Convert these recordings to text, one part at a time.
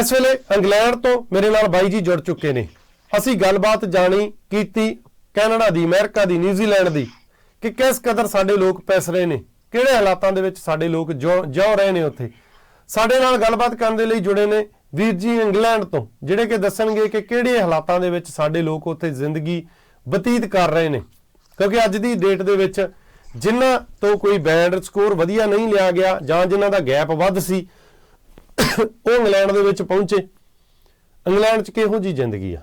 ਇਸ ਵੇਲੇ ਇੰਗਲੈਂਡ ਤੋਂ ਮੇਰੇ ਨਾਲ ਬਾਈ ਜੀ ਜੁੜ ਚੁੱਕੇ ਨੇ। ਅਸੀਂ ਗੱਲਬਾਤ ਜਾਣੀ, ਕੀਤੀ ਕੈਨੇਡਾ ਦੀ, ਅਮਰੀਕਾ ਦੀ ਨਿਊਜ਼ੀਲੈਂਡ ਦੀ ਕਿ ਕਿਸ ਕਦਰ ਸਾਡੇ ਲੋਕ ਪੈਸ ਰਹੇ ਨੇ, ਕਿਹੜੇ ਹਾਲਾਤਾਂ ਦੇ ਵਿੱਚ ਸਾਡੇ ਲੋਕ ਜਿਉ ਜਿਉ ਰਹੇ ਨੇ ਉੱਥੇ। ਸਾਡੇ ਨਾਲ ਗੱਲਬਾਤ ਕਰਨ ਦੇ ਲਈ ਜੁੜੇ ਨੇ ਵੀਰ ਜੀ ਇੰਗਲੈਂਡ ਤੋਂ, ਜਿਹੜੇ ਕਿ ਦੱਸਣਗੇ ਕਿ ਕਿਹੜੇ ਹਾਲਾਤਾਂ ਦੇ ਵਿੱਚ ਸਾਡੇ ਲੋਕ ਉੱਥੇ ਜ਼ਿੰਦਗੀ ਬਤੀਤ ਕਰ ਰਹੇ ਨੇ। ਕਿਉਂਕਿ ਅੱਜ ਦੀ ਡੇਟ ਦੇ ਵਿੱਚ ਜਿਨ੍ਹਾਂ ਤੋਂ ਕੋਈ ਬੈਂਡ ਸਕੋਰ ਵਧੀਆ ਨਹੀਂ ਲਿਆ ਗਿਆ ਜਾਂ ਜਿਨ੍ਹਾਂ ਦਾ ਗੈਪ ਵੱਧ ਸੀ ਉਹ ਇੰਗਲੈਂਡ ਦੇ ਵਿੱਚ ਪਹੁੰਚੇ। ਇੰਗਲੈਂਡ 'ਚ ਕਿਹੋ ਜੀ ਜ਼ਿੰਦਗੀ ਆ?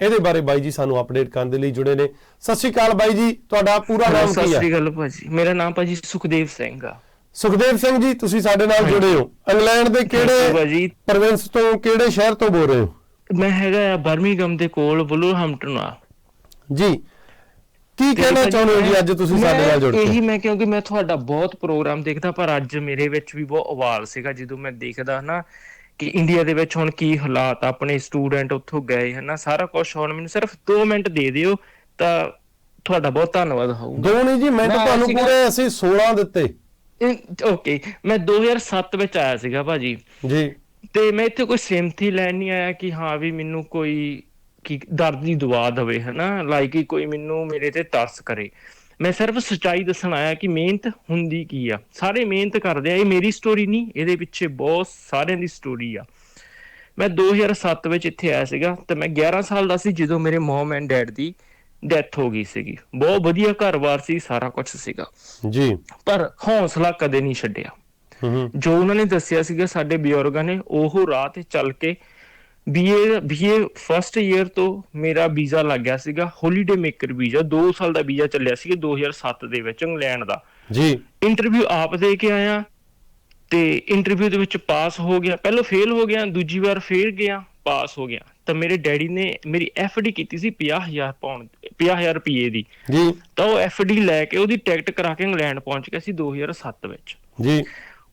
ਇਹਦੇ ਬਾਰੇ ਬਾਈ ਜੀ ਸਾਨੂੰ ਅਪਡੇਟ ਕਰਨ ਦੇ ਲਈ ਜੁੜੇ ਨੇ। ਸਤਿ ਸ਼੍ਰੀ ਅਕਾਲ ਬਾਈ ਜੀ ਤੁਹਾਡਾ ਪੂਰਾ ਨਾਮ ਸਤਿ ਕੀ ਆ? ਸ੍ਰੀ ਅਕਾਲ ਭਾਜੀ ਮੇਰਾ ਨਾਮ ਭਾਜੀ ਸੁਖਦੇਵ ਸਿੰਘ ਆ। ਸੁਖਦੇਵ ਸਿੰਘ ਜੀ ਤੁਸੀਂ ਸਾਡੇ ਨਾਲ। ਜੁੜੇ ਹੋ। ਇੰਗਲੈਂਡ ਦੇ ਕਿਹੜੇ ਭਾਜੀ। ਪ੍ਰੋਵਿੰਸ ਤੋਂ ਕਿਹੜੇ ਸ਼ਹਿਰ ਤੋਂ ਬੋਲ ਰਹੇ ਹੋ? ਮੈਂ ਹੈਗਾ ਬਰਮਿੰਗਮ ਦੇ ਕੋਲ ਵੁਲਵਰਹੈਂਪਟਨ ਆ। ਜੀ। ਕੀ ਕਹਿਣਾ ਚਾਹੁੰਦੇ ਹੋ ਜੀ ਅੱਜ ਤੁਸੀਂ ਸਾਡੇ ਨਾਲ ਜੁੜ ਕੇ? ਇਹੀ ਮੈਂ ਕਿਉਂਕਿ ਮੈਂ ਤੁਹਾਡਾ ਬਹੁਤ ਪ੍ਰੋਗਰਾਮ ਦੇਖਦਾ ਪਰ ਅੱਜ ਮੇਰੇ ਵਿੱਚ ਵੀ ਬਹੁਤ ਉਵਾਲ ਸੀਗਾ ਜਦੋਂ ਮੈਂ ਦੇਖਦਾ ਨਾ ਕਿ ਇੰਡੀਆ ਦੇ ਵਿੱਚ ਹੁਣ ਕੀ ਹਾਲਾਤ ਆਪਣੇ ਸਟੂਡੈਂਟ ਉੱਥੋਂ ਗਏ ਹਨਾ ਸਾਰਾ ਕੁਝ ਹੁਣ ਮੈਨੂੰ ਸਿਰਫ 2 ਮਿੰਟ ਦੇ ਦਿਓ ਤਾਂ ਤੁਹਾਡਾ ਬਹੁਤ ਧੰਨਵਾਦ ਹੋਊਗਾ। ਦੋ ਨਹੀਂ ਜੀ ਮੈਂ ਤਾਂ ਤੁਹਾਨੂੰ ਪੂਰੇ ਅਸੀਂ 16 ਦਿੱਤੇ। ਓਕੇ ਮੈਂ 2007 ਵਿੱਚ ਆਇਆ ਸੀਗਾ ਭਾਜੀ। ਜੀ। ਤੇ ਮੈਂ ਇੱਥੇ ਕੋਈ ਸਿਮਥੀ ਲੈਣ ਨਹੀਂ ਆਇਆ ਕਿ ਹਾਂ ਵੀ ਮੈਨੂੰ ਕੋਈ ਕੀ ਦਰਦ ਦੀ ਦਵਾ ਦੇਵੇ ਹਨਾ? ਲਾਈਕ ਕਿ ਕੋਈ ਮੈਨੂੰ ਮੇਰੇ ਤੇ ਤਰਸ ਕਰੇ। ਮੈਂ ਸਿਰਫ ਸੱਚਾਈ ਦੱਸਣ ਆਇਆ ਕਿ ਮਿਹਨਤ ਹੁੰਦੀ ਕੀ ਆ? ਸਾਰੇ ਮਿਹਨਤ ਕਰਦੇ ਆ ਇਹ ਮੇਰੀ ਸਟੋਰੀ ਨਹੀਂ ਇਹਦੇ ਪਿੱਛੇ ਬਹੁਤ ਸਾਰਿਆਂ ਦੀ ਸਟੋਰੀ ਆ। ਮੈਂ 2007 ਵਿੱਚ ਇੱਥੇ ਆਇਆ ਸੀਗਾ ਤੇ ਮੈਂ 11 ਸਾਲ ਦਾ ਸੀ ਜਦੋਂ ਮੇਰੇ ਮਮ ਐਂਡ ਡੈਡ ਦੀ ਡੈਥ ਹੋ ਗਈ ਸੀਗੀ। ਬਹੁਤ ਵਧੀਆ ਘਰ-ਬਾਰ ਸੀ ਸਾਰਾ ਕੁਝ ਸੀਗਾ। ਜੀ। ਪਰ ਹੌਸਲਾ ਕਦੇ ਨਹੀਂ ਛੱਡਿਆ। ਜੋ ਉਹਨਾਂ ਨੇ ਦੱਸਿਆ ਸੀਗਾ ਸਾਡੇ ਬਜ਼ੁਰਗਾਂ ਨੇ ਉਹ ਰਾਹ ਤੇ ਚੱਲ ਕੇ ਬੀਏ ਬੀਏ ਫਸਟ ਈਅਰ ਤੋਂ ਮੇਰਾ ਵੀਜ਼ਾ ਲੱਗ ਗਿਆ ਸੀਗਾ ਹੌਲੀਡੇ ਮੇਕਰ ਵੀਜ਼ਾ 2 ਸਾਲ ਦਾ ਵੀਜ਼ਾ ਚੱਲਿਆ ਸੀ 2007 ਦੇ ਵਿੱਚ ਇੰਗਲੈਂਡ ਦਾ। ਜੀ। ਇੰਟਰਵਿਊ ਆਪ ਦੇ ਕੇ ਆਇਆ ਤੇ ਇੰਟਰਵਿਊ ਦੇ ਵਿੱਚ ਪਾਸ ਹੋ ਗਿਆ। ਪਹਿਲਾਂ ਫੇਲ ਹੋ ਗਿਆ ਦੂਜੀ ਵਾਰ ਫੇਰ ਗਿਆ ਪਾਸ ਹੋ ਗਿਆ। ਤਾਂ ਮੇਰੇ ਡੈਡੀ ਨੇ ਮੇਰੀ ਡੀ ਕੀਤੀ ਸੀ 50000 ਪਾਉਂਡ 50000 ਰੁਪਏ ਦੀ। ਜੀ। ਤਾਂ ਉਹ ਡੀ ਲੈ ਕੇ ਉਹਦੀ ਟਿਕਟ ਕਰਾ ਕੇ ਇੰਗਲੈਂਡ ਪਹੁੰਚ ਗਿਆ ਸੀ 2007 ਵਿੱਚ। ਜੀ।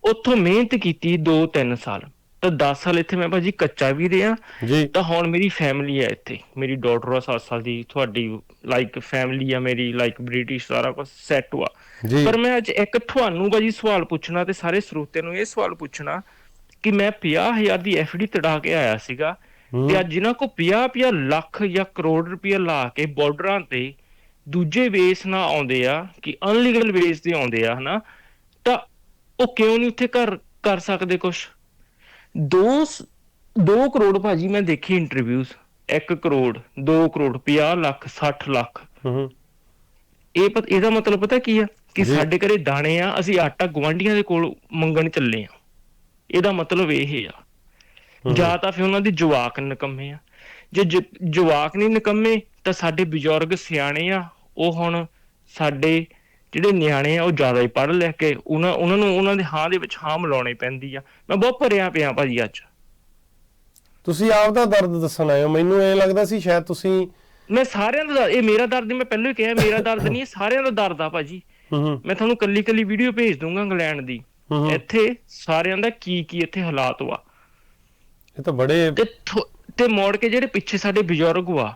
ਉੱਥੋਂ ਮਿਹਨਤ ਕੀਤੀ 2-3 ਸਾਲ। ਤਾਂ 10 ਸਾਲ ਇੱਥੇ ਮੈਂ ਭਾਜੀ ਕੱਚਾ ਵੀ ਰਿਹਾ। ਜੀ। ਤਾਂ ਹੁਣ ਮੇਰੀ ਫੈਮਿਲੀ ਹੈ ਇੱਥੇ। ਮੇਰੀ ਡਾਟਰ ਆ 7 ਸਾਲ ਦੀ ਤੁਹਾਡੀ ਲਾਈਕ ਫੈਮਿਲੀ ਆ ਮੇਰੀ ਲਾਈਕ ਬ੍ਰਿਟਿਸ਼ ਸਾਰਾ ਕੁਝ ਸੈੱਟ ਆ ਪਰ ਮੈਂ ਅੱਜ ਇੱਕ ਤੁਹਾਨੂੰ ਭਾਜੀ ਸਵਾਲ ਪੁੱਛਣਾ ਤੇ ਸਾਰੇ ਸਰੋਤਿਆਂ ਨੂੰ ਇਹ ਸਵਾਲ ਪੁੱਛਣਾ ਕਿ ਮੈਂ 50000 ਦੀ ਡੀ ਤੜਾ ਕੇ ਆਇਆ ਸੀਗਾ। ਤੇ ਅੱਜ ਜਿਨ੍ਹਾਂ ਕੋ 50-50 ਲੱਖ ਜਾਂ ਕਰੋੜ ਰੁਪਇਆ ਲਾ ਕੇ ਬਾਰਡਰਾਂ ਤੇ ਦੂਜੇ ਵੇਸ ਨਾ ਆਉਂਦੇ ਆ ਕਿ ਅਨਲੀਗਲ ਵੇਸ ਤੇ ਆਉਂਦੇ ਆ ਹਨਾ? ਤਾਂ ਉਹ ਕਿਉਂ ਨਹੀਂ ਉੱਥੇ ਕਰ ਕਰ ਸਕਦੇ ਕੁਝ 2 2 ਕਰੋੜ ਭਾਜੀ ਮੈਂ ਦੇਖੀ ਇੰਟਰਵਿਊਜ਼ 1 ਕਰੋੜ 2 ਕਰੋੜ 50 ਲੱਖ 60 ਲੱਖ। ਹੂੰ। ਇਹ ਪਤ ਇਹਦਾ ਮਤਲਬ ਪਤਾ ਕੀ ਆ? ਕਿ। ਸਾਡੇ ਘਰੇ ਦਾਣੇ ਆ ਅਸੀਂ ਆਟਾ ਗਵਾਂਢੀਆਂ ਦੇ ਕੋਲ ਮੰਗਣ ਚੱਲੇ ਆ। ਇਹਦਾ ਮਤਲਬ ਇਹ ਆ। ਜਾਂ ਤਾਂ ਫਿਰ ਉਹਨਾਂ ਦੀ ਜਵਾਕ ਨਕੰਮੇ ਆ। ਜ- ਜਵਾਕ ਨਹੀਂ ਨਕੰਮੇ ਤਾਂ ਸਾਡੇ ਬਜ਼ੁਰਗ ਸਿਆਣੇ ਆ। ਉਹ ਹੁਣ ਸਾਡੇ ਜਿਹੜੇ ਨਿਆਣੇ ਆ ਉਹ ਜ਼ਿਆਦਾ ਹੀ ਪੜ੍ਹ ਲਿਖ ਕੇ ਉਹਨਾਂ ਉਹਨਾਂ ਨੂੰ ਉਹਨਾਂ ਦੇ ਹਾਂ ਦੇ ਵਿੱਚ ਹਾਂ ਮਿਲਾਉਣੀ ਪੈਂਦੀ ਆ। ਮੈਂ ਬਹੁਤ ਭਰਿਆ ਪਿਆ ਭਾਜੀ ਅੱਜ। ਤੁਸੀਂ ਆਪ ਦਾ ਦਰਦ ਦੱਸਣ ਆਏ ਹੋ। ਮੈਨੂੰ ਇਹ ਲੱਗਦਾ ਸੀ ਸ਼ਾਇਦ ਤੁਸੀਂ ਮੈਂ ਸਾਰਿਆਂ ਦਾ ਇਹ ਮੇਰਾ ਦਰਦ ਨਹੀਂ ਮੈਂ ਪਹਿਲਾਂ ਹੀ ਕਿਹਾ ਮੇਰਾ ਦਰਦ ਨਹੀਂ ਇਹ ਸਾਰਿਆਂ ਦਾ ਦਰਦ ਆ ਭਾਜੀ। ਮੈਂ ਤੁਹਾਨੂੰ ਕੱਲੀ ਕੱਲੀ ਵੀਡੀਓ ਭੇਜ ਦੂੰਗਾ ਇੰਗਲੈਂਡ ਦੀ। ਇੱਥੇ ਸਾਰਿਆਂ ਦਾ ਕੀ ਕੀ ਇੱਥੇ ਹਾਲਾਤ ਵਾ। ਇਹ ਤਾਂ ਬੜੇ ਤੇ ਮੋੜ ਕੇ ਜਿਹੜੇ ਪਿੱਛੇ ਸਾਡੇ ਬਜ਼ੁਰਗ ਵਾ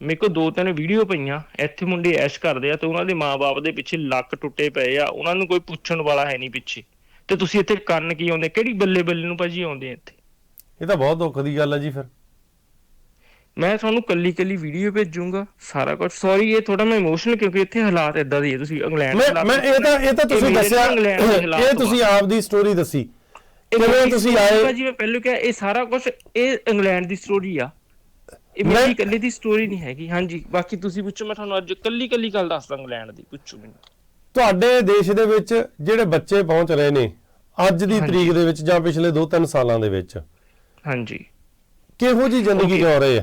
ਮੇਰੇ ਕੋਲ ਦੋ ਤਿੰਨ ਵੀਡੀਓ ਪਈਆਂ ਇੱਥੇ ਮੁੰਡੇ ਐਸ਼ ਕਰਦੇ ਆ ਤੇ ਉਹਨਾਂ ਦੇ ਮਾਪੇ ਦੇ ਪਿੱਛੇ ਲੱਕ ਟੁੱਟੇ ਪਏ ਆ ਉਹਨਾਂ ਨੂੰ ਕੋਈ ਪੁੱਛਣ ਵਾਲਾ ਹੈ ਨਹੀਂ ਪਿੱਛੇ। ਤੇ ਤੁਸੀਂ ਇੱਥੇ ਕੰਨ ਕੀ ਆਉਂਦੇ? ਕਿਹੜੀ ਬੱਲੇ ਬੱਲੇ ਨੂੰ ਭਾਜੀ ਆਉਂਦੇ ਇੱਥੇ? ਇਹ ਤਾਂ ਬਹੁਤ ਦੁੱਖ ਦੀ ਗੱਲ ਹੈ ਜੀ ਫਿਰ। ਮੈਂ ਤੁਹਾਨੂੰ ਕੱਲੀ ਕੱਲੀ ਵੀਡੀਓ ਭੇਜੂੰਗਾ ਸਾਰਾ ਕੁਝ ਸੌਰੀ ਇਹ ਥੋੜਾ ਮੈਂ ਇਮੋਸ਼ਨਲ ਕਿਉਂਕਿ ਇੱਥੇ ਹਾਲਾਤ ਇਦਾਂ ਦੇ ਆ ਤੁਸੀਂ ਇੰਗਲੈਂਡ ਮੈਂ ਮੈਂ ਇਹ ਤਾਂ ਇਹ ਤਾਂ ਤੁਸੀਂ ਦੱਸਿਆ ਇਹ ਤੁਸੀਂ ਆਪ ਦੀ ਸਟੋਰੀ ਦੱਸੀ। ਕਿਵੇਂ ਤੁਸੀਂ ਆਏ? ਭਾਜੀ ਮੈਂ ਪਹਿਲਾਂ ਕਿਹਾ ਇਹ ਸਾਰਾ ਕੁਝ ਇਹ ਇੰਗਲੈਂਡ ਦੀ ਸਟੋਰੀ ਆ। ਇਹ ਮੇਰੀ ਇਕੱਲੀ ਦੀ ਸਟੋਰੀ ਨਹੀਂ ਹੈਗੀ। ਹਾਂਜੀ ਬਾਕੀ ਤੁਸੀਂ ਪੁੱਛੋ ਮੈਂ ਤੁਹਾਨੂੰ ਅੱਜ ਕੱਲੀ ਕੱਲੀ ਗੱਲ ਦੱਸਦਾ ਇੰਗਲੈਂਡ ਦੀ ਪੁੱਛੋ ਮੈਨੂੰ। ਤੁਹਾਡੇ ਦੇਸ਼ ਦੇ ਵਿੱਚ ਜਿਹੜੇ ਬੱਚੇ ਪਹੁੰਚ ਰਹੇ ਨੇ ਅੱਜ ਦੀ। ਤਰੀਕ ਦੇ ਵਿੱਚ ਜਾਂ ਪਿਛਲੇ 2-3 ਸਾਲਾਂ ਦੇ ਵਿੱਚ ਹਾਂਜੀ। ਕਿਹੋ ਜੀ ਜ਼ਿੰਦਗੀ. ਜਿਉ ਰਹੇ ਆ?